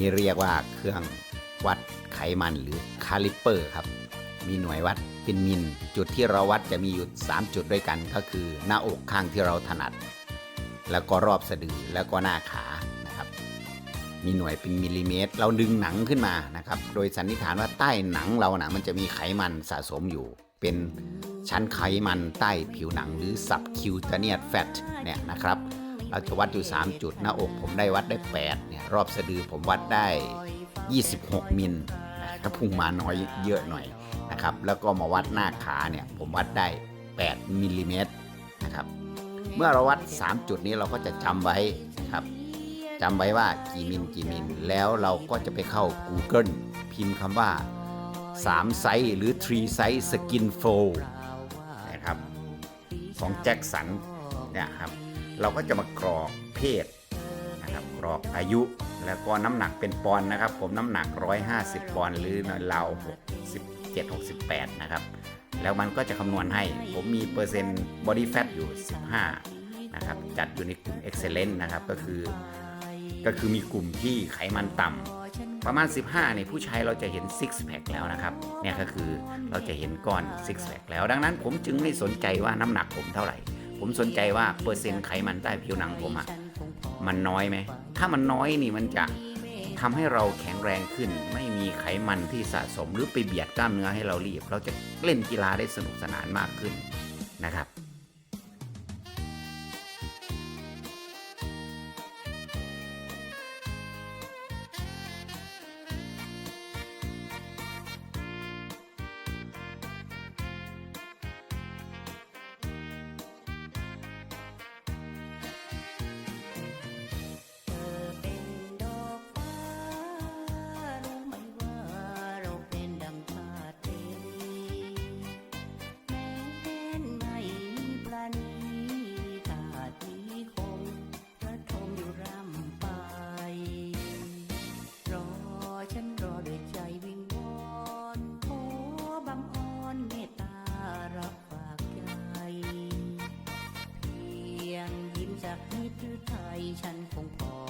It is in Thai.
นี้เรียกว่าเครื่องวัดไขมันหรือคาลิปเปอร์ครับ มีหน่วยวัดเป็นมิล จุดที่เราวัดจะมีอยู่ 3 จุดด้วยกันก็คือ หน้าอกข้างที่เราถนัด แล้วก็รอบสะดือแล้วก็หน้าขานะครับ มีหน่วยเป็นมิลลิเมตร เราดึงหนังขึ้นมานะครับ โดยสันนิษฐานว่าใต้หนังเรานะมันจะมีไขมันสะสมอยู่ เป็นชั้นไขมันใต้ผิวหนังหรือ subcutaneous fat เนี่ยนะครับ เราจะวัดอยู่ 3 จุด หน้าอกผมได้วัดได้8เนี่ยรอบสะดือผมวัดได้ 26 มิลนะครับพุ่งมาน้อยเยอะหน่อยนะครับแล้วก็มาวัดหน้าขาเนี่ยผมวัดได้ 8มิลลิเมตรนะครับเมื่อเราวัด 3 จุดนี้เราก็จะจำไว้นะครับจำไว้ว่ากี่มิลกี่มิล แล้วเราก็จะไปเข้า Google พิมพ์คำว่า 3 ไซส์หรือ 3 ไซส์ Skin Flow นะครับของแจ็คสันเนี่ยครับ เราก็จะมากรอกเพศนะครับกรอกอายุแล้วก็น้ำหนักเป็นปอนด์นะครับ ผมน้ำหนัก 150 ปอนด์หรือราว67 68 นะครับ แล้วมันก็จะคำนวณให้ ผมมีเปอร์เซ็นต์ body fat อยู่ 15 นะครับ จัดอยู่ในกลุ่ม excellent นะครับ ก็คือ ก็คือมีกลุ่มที่ไขมันต่ำประมาณ 15เนี่ยผู้ชายเราจะเห็น six pack แล้วนะครับ เนี่ยก็คือเราจะเห็นก้อน six pack แล้ว ดังนั้นผมจึงไม่สนใจว่าน้ำหนักผมเท่าไหร่ ผมสนใจว่าเปอร์เซ็นต์ไขมันใต้ผิวหนังผมอะมันน้อยไหม ถ้ามันน้อยนี่มันจะทำให้เราแข็งแรงขึ้น ไม่มีไขมันที่สะสมหรือไปเบียดกล้ามเนื้อให้เรารีบ เราจะเล่นกีฬาได้สนุกสนานมากขึ้นนะครับ หรือไทยฉันคงพอ